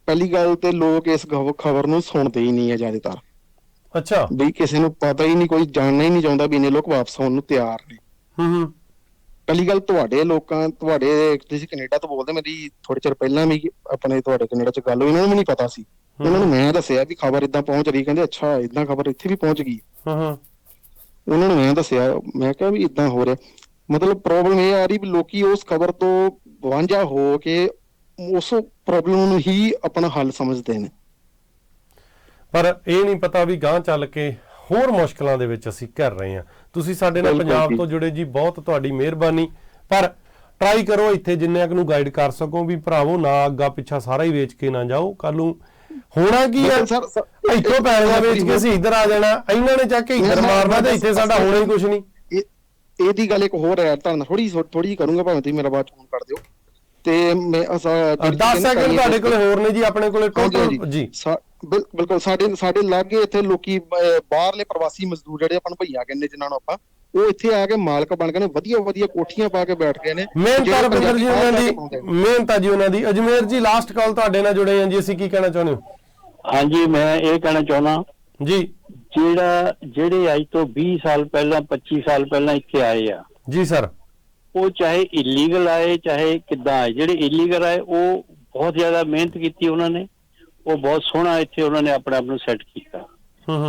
ਪਹਿਲੀ ਗੱਲ ਤੇ ਲੋਕ ਇਸ ਖਬਰ ਨੂੰ ਸੁਣਦੇ ਹੀ ਨਹੀਂ ਹੈ ਜ਼ਿਆਦਾਤਰ। ਅੱਛਾ। ਵੀ ਕਿਸੇ ਨੂੰ ਪਤਾ ਹੀ ਨਹੀਂ ਕੋਈ ਜਾਣਨਾ ਹੀ ਨਹੀਂ ਚਾਹੁੰਦਾ ਵੀ ਇਹਨੇ ਲੋਕ ਵਾਪਸ ਆਉਣ ਨੂੰ ਤਿਆਰ ਨੇ। ਹੂੰ ਹੂੰ। ਪਹਿਲੀ ਗੱਲ ਤੁਹਾਡੇ ਲੋਕਾਂ ਤੁਹਾਡੇ ਤੁਸੀਂ ਕੈਨੇਡਾ ਤੋਂ ਬੋਲਦੇ ਮੇਰੀ ਥੋੜੇ ਚਿਰ ਪਹਿਲਾਂ ਵੀ ਆਪਣੇ ਤੁਹਾਡੇ ਕੈਨੇਡਾ ਚ ਗੱਲ ਹੋਈ ਉਹਨਾਂ ਨੂੰ ਵੀ ਨਹੀਂ ਪਤਾ ਸੀ। ਉਹਨਾਂ ਨੂੰ ਮੈਂ ਦੱਸਿਆ ਵੀ ਖਬਰ ਇਦਾਂ ਪਹੁੰਚ ਰਹੀ ਕਹਿੰਦੇ ਅੱਛਾ ਇਦਾਂ ਖਬਰ ਇੱਥੇ ਵੀ ਪਹੁੰਚ ਗਈ। ਹਾਂ ਹਾਂ। ਉਹਨਾਂ ਨੂੰ ਮੈਂ ਦੱਸਿਆ ਮੈਂ ਕਿਹਾ ਵੀ ਇਦਾਂ ਹੋ ਰਿਹਾ। ਮਤਲਬ ਪ੍ਰੋਬਲਮ ਇਹ ਆ ਰਹੀ ਵੀ ਲੋਕੀ ਉਸ ਖਬਰ ਤੋਂ ਵਾਂਝਾ ਹੋ ਕੇ ਉਸ ਪ੍ਰੋਬਲਮ ਨੂੰ ਹੀ ਆਪਣਾ ਹੱਲ ਸਮਝਦੇ ਨੇ। ਪਰ ਇਹ ਨਹੀਂ ਪਤਾ ਵੀ ਗਾਂ ਚੱਲ ਕੇ ਹੋਰ ਮੁਸ਼ਕਲਾਂ ਦੇ ਵਿੱਚ ਅਸੀਂ ਘਿਰ ਰਹੇ ਹਾਂ। ਤੁਸੀਂ ਸਾਡੇ ਨਾਲ ਪੰਜਾਬ। ਤੋਂ ਜੁੜੇ ਜੀ ਬਹੁਤ ਤੁਹਾਡੀ ਮਿਹਰਬਾਨੀ। ਪਰ ਟਰਾਈ ਕਰੋ ਇੱਥੇ ਜਿੰਨੇ ਕੁ ਨੂੰ ਗਾਈਡ ਕਰ ਸਕੋ ਵੀ ਭਰਾਵੋ ਨਾ ਅੱਗਾ ਪਿੱਛਾ ਸਾਰਾ ਹੀ ਵੇਚ ਕੇ ਨਾ ਜਾਓ। ਕੱਲ ਨੂੰ ਹੋਣਾ ਕੀ ਹੈ ਸਰ, ਇੱਥੋਂ ਪੈਲੀਆਂ ਵੇਚ ਕੇ ਅਸੀਂ ਇੱਧਰ ਆ ਜਾਣਾ। ਇਹਨਾਂ ਨੇ ਚੱਕ ਕੇ ਇੱਧਰ ਮਾਰਨਾ ਤੇ ਇੱਥੇ ਸਾਡਾ ਹੋਣਾ ਹੀ ਕੁਝ ਨਹੀਂ। ਇਹ ਇਹਦੀ ਗੱਲ ਇੱਕ ਹੋਰ ਹੈ ਤੁਹਾਨੂੰ ਥੋੜੀ ਥੋੜੀ ਕਰੂੰਗਾ ਭਾਵੇਂ ਤੁਸੀਂ ਮੇਰਾ ਬਾਅਦ ਫੋਨ ਕਰ ਦਿਓ। ਤੇ ਮੈਂ ਅਸਾਂ 10 ਸੈਕਿੰਡ ਤੁਹਾਡੇ ਕੋਲ ਹੋਰ ਨੇ ਜੀ ਆਪਣੇ ਕੋਲੇ ਟੋਟਲ ਜੀ। ਬਿਲਕੁਲ ਸਾਡੇ ਸਾਡੇ ਲਾਗੇ ਇੱਥੇ ਲੋਕੀ ਬਾਹਰਲੇ ਪ੍ਰਵਾਸੀ ਮਜ਼ਦੂਰ ਜਿਹੜੇ ਆਪਾਂ ਨੂੰ ਭਈਆ ਕਹਿੰਦੇ ਜਿਨ੍ਹਾਂ ਨੂੰ ਆਪਾਂ ਉਹ ਇੱਥੇ ਆ ਕੇ ਮਾਲਕ ਬਣ ਗਏ ਨੇ ਵਧੀਆ ਵਧੀਆ ਕੋਠੀਆਂ ਪਾ ਕੇ ਬੈਠ ਗਏ ਨੇ। ਮਿਹਨਤ ਰਵਿੰਦਰ ਜੀ ਉਹਨਾਂ ਦੀ। ਮਿਹਨਤ ਆ ਜੀ ਉਹਨਾਂ ਦੀ। ਅਜਮੇਰ ਜੀ ਲਾਸਟ ਕਾਲ ਤੁਹਾਡੇ ਨਾਲ ਜੁੜੇ ਹਾਂ ਜੀ ਅਸੀਂ ਕੀ ਕਹਿਣਾ ਚਾਹੁੰਦੇ ਹੋ? ਹਾਂਜੀ ਮੈਂ ਇਹ ਕਹਿਣਾ ਚਾਹੁੰਦਾ ਜੀ। ਜਿਹੜਾ ਜਿਹੜੇ ਅੱਜ ਤੋਂ 20 ਸਾਲ ਪਹਿਲਾਂ 25 ਸਾਲ ਪਹਿਲਾਂ ਇੱਥੇ ਆਏ ਆ ਜੀ ਸਰ ਉਹ ਚਾਹੇ ਇਲੀਗਲ ਆਏ ਚਾਹੇ ਕਿੱਦਾਂ ਆਏ ਜਿਹੜੇ ਇਲੀਗਲ ਆਏ ਉਹ ਬਹੁਤ ਜ਼ਿਆਦਾ ਮਿਹਨਤ ਕੀਤੀ ਉਹਨਾਂ ਨੇ। ਉਹ ਬਹੁਤ ਸੋਹਣਾ ਇੱਥੇ ਉਹਨਾਂ ਨੇ ਆਪਣੇ ਆਪ ਨੂੰ ਸੈੱਟ ਕੀਤਾ।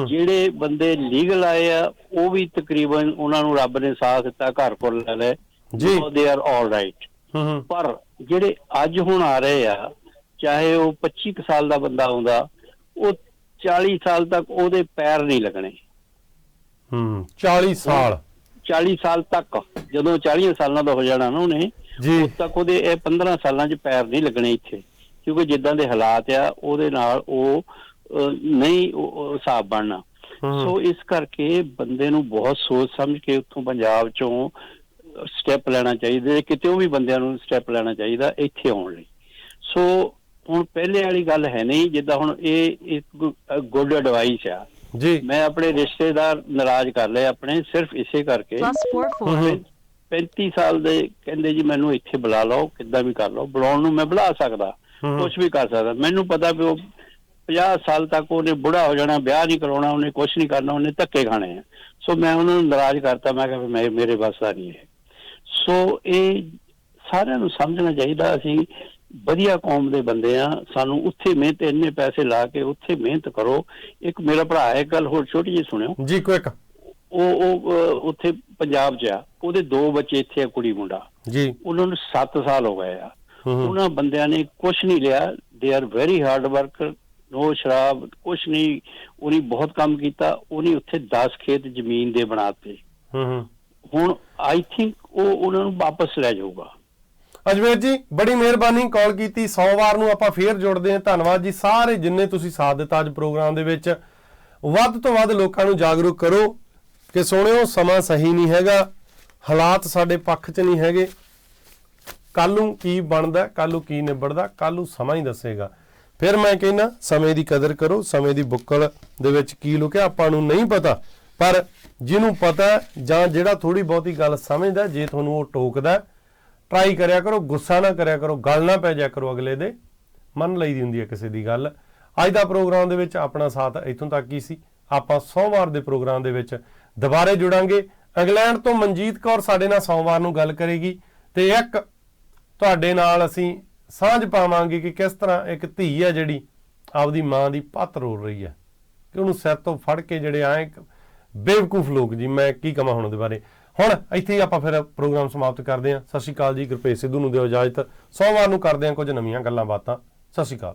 ਜਿਹੜੇ ਬੰਦੇ ਲੀਗਲ ਆਏ ਆ ਉਹ ਵੀ ਤਕਰੀਬਨ ਉਹਨਾਂ ਨੂੰ ਰੱਬ ਨੇ ਸਾਥ ਦਿੱਤਾ ਘਰ ਕੋਲ ਲੈ ਲੈ ਜੀ। ਦੇ ਆਰ ਆਲ ਰਾਈਟ ਪਰ ਜਿਹੜੇ ਅੱਜ ਹੁਣ ਆ ਰਹੇ ਆ ਚਾਹੇ ਉਹ 25 ਕੁ ਸਾਲ ਦਾ ਬੰਦਾ ਆਉਂਦਾ ਉਹ 40 ਸਾਲ ਤੱਕ ਉਹਦੇ ਪੈਰ ਨਹੀਂ ਲੱਗਣੇ। ਹੂੰ 40 ਸਾਲ। 40 ਸਾਲ ਤੱਕ ਜਦੋਂ 40 ਸਾਲਾਂ ਦਾ ਹੋ ਜਾਣਾ ਨਾ ਉਹਨੇ ਜੀ। ਉਦ ਤੱਕ ਉਹਦੇ ਇਹ 15 ਸਾਲਾਂ 'ਚ ਪੈਰ ਨਹੀਂ ਲੱਗਣੇ ਇੱਥੇ ਕਿਉਂਕਿ ਜਿੱਦਾਂ ਦੇ ਹਾਲਾਤ ਆ ਉਹਦੇ ਨਾਲ ਉਹ ਨਹੀਂ ਉਹ- ਉਹ ਹਿਸਾਬ ਬਣਨਾ। ਸੋ ਇਸ ਕਰਕੇ ਬੰਦੇ ਨੂੰ ਬਹੁਤ ਸੋਚ ਸਮਝ ਕੇ ਉੱਥੋਂ ਪੰਜਾਬ 'ਚੋਂ ਸਟੈਪ ਲੈਣਾ ਚਾਹੀਦਾ ਕਿਤੇ ਵੀ ਬੰਦਿਆਂ ਨੂੰ ਸਟੈਪ ਲੈਣਾ ਚਾਹੀਦਾ ਇੱਥੇ ਆਉਣ ਲਈ। ਸੋ ਹੁਣ ਪਹਿਲੇ ਵਾਲੀ ਗੱਲ ਹੈ ਨਹੀਂ ਜਿੱਦਾਂ ਹੁਣ ਇਹ ਇੱਕ ਗੁੱਡ ਐਡਵਾਈਸ ਆ। ਜੀ। ਮੈਂ ਆਪਣੇ ਰਿਸ਼ਤੇਦਾਰ ਨਾਰਾਜ਼ ਕਰ ਲਏ ਆਪਣੇ ਸਿਰਫ ਇਸੇ ਕਰਕੇ। Plus four four. ਹੂੰ 35 ਸਾਲ ਦੇ ਕਹਿੰਦੇ ਜੀ ਮੈਨੂੰ ਇੱਥੇ ਬੁਲਾ ਲਓ ਕਿੱਦਾਂ ਵੀ ਕਰ ਲਓ ਬੁਲਾਉਣ ਨੂੰ ਮੈਂ ਬੁਲਾ ਸਕਦਾ। ਕੁਝ ਵੀ ਕਰ ਸਕਦਾ। ਮੈਨੂੰ ਪਤਾ ਵੀ ਉਹ 50 ਸਾਲ ਤੱਕ ਉਹਨੇ ਬੁੜਾ ਹੋ ਜਾਣਾ ਵਿਆਹ ਨਹੀਂ ਕਰਾਉਣਾ ਉਹਨੇ ਕੁਝ ਨਹੀਂ ਕਰਨਾ ਉਹਨੇ ਧੱਕੇ ਖਾਣੇ ਆ। ਸੋ ਮੈਂ ਉਹਨਾਂ ਨੂੰ ਨਾਰਾਜ਼ ਕਰਤਾ ਮੈਂ ਕਿਹਾ ਵੀ ਮੈਂ ਮੇਰੇ ਵੱਸ ਦਾ ਨਹੀਂ ਹੈ ਸੋ ਇਹ ਸਾਰਿਆਂ ਨੂੰ ਸਮਝਣਾ ਚਾਹੀਦਾ ਅਸੀਂ ਵਧੀਆ ਕੌਮ ਦੇ ਬੰਦੇ ਆ ਸਾਨੂੰ ਉੱਥੇ ਮਿਹਨਤ ਇੰਨੇ ਪੈਸੇ ਲਾ ਕੇ ਉੱਥੇ ਮਿਹਨਤ ਕਰੋ। ਇੱਕ ਮੇਰਾ ਭਰਾ ਹੈ ਇੱਕ ਗੱਲ ਹੋਰ ਛੋਟੀ ਜਿਹੀ ਸੁਣਿਓ। ਜੀ ਕੁਇਕ ਉਹ ਉਹ ਉੱਥੇ ਪੰਜਾਬ 'ਚ ਆ। ਉਹਦੇ ਦੋ ਬੱਚੇ ਇੱਥੇ ਆ ਕੁੜੀ ਮੁੰਡਾ। ਜੀ। ਉਹਨਾਂ ਨੂੰ 7 ਸਾਲ ਹੋ ਗਏ ਆ। ਉਹਨਾਂ ਬੰਦਿਆਂ ਨੇ ਕੁਝ ਨਹੀਂ ਲਿਆ। They are very hard worker no ਸ਼ਰਾਬ ਕੁਝ ਨਹੀਂ। ਉਹਨੇ ਬਹੁਤ ਕੰਮ ਕੀਤਾ। ਉਹਨੇ ਉੱਥੇ 10 ਖੇਤ ਜ਼ਮੀਨ ਦੇ ਬਣਾਤੇ ਹੂੰ ਹੂੰ। ਹੁਣ ਆਈ ਥਿੰਕ ਉਹ ਉਹਨਾਂ ਨੂੰ ਵਾਪਸ ਲੈ ਜਾਊਗਾ। ਅਜਮੇਰ ਜੀ, ਬੜੀ ਮਿਹਰਬਾਨੀ ਕਾਲ ਕੀਤੀ। ਸੋਮਵਾਰ ਨੂੰ ਆਪਾਂ ਫੇਰ ਜੁੜਦੇ ਹਾਂ। ਧੰਨਵਾਦ ਜੀ ਸਾਰੇ ਜਿੰਨੇ ਤੁਸੀਂ ਸਾਥ ਦਿੱਤਾ ਅੱਜ ਪ੍ਰੋਗਰਾਮ ਦੇ ਵਿੱਚ। ਵੱਧ ਤੋਂ ਵੱਧ ਲੋਕਾਂ ਨੂੰ ਜਾਗਰੂਕ ਕਰੋ ਕਿ ਸੋਹਣਿਓ ਸਮਾਂ ਸਹੀ ਨਹੀਂ ਹੈਗਾ। ਹਾਲਾਤ ਸਾਡੇ ਪੱਖ 'ਚ ਨਹੀਂ ਹੈਗੇ। ਕੱਲ ਨੂੰ ਕੀ ਬਣਦਾ ਕੱਲ ਨੂੰ ਕੀ ਨਿਬੜਦਾ ਕੱਲ ਨੂੰ ਸਮਾਂ ਹੀ ਦੱਸੇਗਾ। ਫਿਰ ਮੈਂ ਕਹਿੰਦਾ, ਸਮੇਂ ਦੀ ਕਦਰ ਕਰੋ, ਸਮੇਂ ਦੀ ਬੁੱਕਲ ਦੇ ਵਿੱਚ ਕੀ ਲੁਕਿਆ ਆਪਾਂ ਨੂੰ ਨਹੀਂ ਪਤਾ। ਪਰ ਜਿਹਨੂੰ ਪਤਾ ਜਾਂ ਜਿਹੜਾ ਥੋੜੀ ਬਹੁਤੀ ਗੱਲ ਸਮਝਦਾ, ਜੇ ਤੁਹਾਨੂੰ ਉਹ ਟੋਕਦਾ ਟਰਾਈ ਕਰਿਆ ਕਰੋ, ਗੁੱਸਾ ਨਾ ਕਰਿਆ ਕਰੋ, ਗੱਲ ਨਾ ਪੈ ਜਾ ਕਰੋ ਅਗਲੇ ਦੇ, ਮੰਨ ਲਈਦੀ ਹੁੰਦੀ ਹੈ ਕਿਸੇ ਦੀ ਗੱਲ। ਅੱਜ ਦਾ ਪ੍ਰੋਗਰਾਮ ਦੇ ਵਿੱਚ ਆਪਣਾ ਸਾਥ ਇੱਥੋਂ ਤੱਕ ਹੀ ਸੀ। ਆਪਾਂ ਸੋਮਵਾਰ ਦੇ ਪ੍ਰੋਗਰਾਮ ਦੇ ਵਿੱਚ ਦੁਬਾਰੇ ਜੁੜਾਂਗੇ। ਇੰਗਲੈਂਡ ਤੋਂ ਮਨਜੀਤ ਕੌਰ ਸਾਡੇ ਨਾਲ ਸੋਮਵਾਰ ਨੂੰ ਗੱਲ ਕਰੇਗੀ ਤੇ ਇੱਕ ਤੁਹਾਡੇ ਨਾਲ ਅਸੀਂ ਸਾਂਝ ਪਾਵਾਂਗੇ ਕਿ ਕਿਸ ਤਰ੍ਹਾਂ ਇੱਕ ਧੀ ਹੈ ਜਿਹੜੀ ਆਪਦੀ ਮਾਂ ਦੀ ਪੱਤ ਰੋਲ ਰਹੀ ਹੈ। ਕਿ ਉਹਨੂੰ ਸਿਰ ਤੋਂ ਫੜ ਕੇ ਜਿਹੜੇ ਆਏ ਬੇਵਕੂਫ ਲੋਕ ਜੀ, ਮੈਂ ਕੀ ਕਹਾਂ ਹੁਣ ਉਹਦੇ ਬਾਰੇ। ਹੁਣ ਇੱਥੇ ਹੀ ਆਪਾਂ ਫਿਰ ਪ੍ਰੋਗਰਾਮ ਸਮਾਪਤ ਕਰਦੇ ਹਾਂ। ਸਤਿ ਸ਼੍ਰੀ ਅਕਾਲ ਜੀ, ਗੁਰਪ੍ਰੀਤ ਸਿੱਧੂ ਨੂੰ ਦਿਓ ਇਜਾਜ਼ਤ। ਸੋਮਵਾਰ ਨੂੰ ਕਰਦੇ ਹਾਂ ਕੁਝ ਨਵੀਆਂ ਗੱਲਾਂ ਬਾਤਾਂ। ਸਤਿ ਸ਼੍ਰੀ ਅਕਾਲ।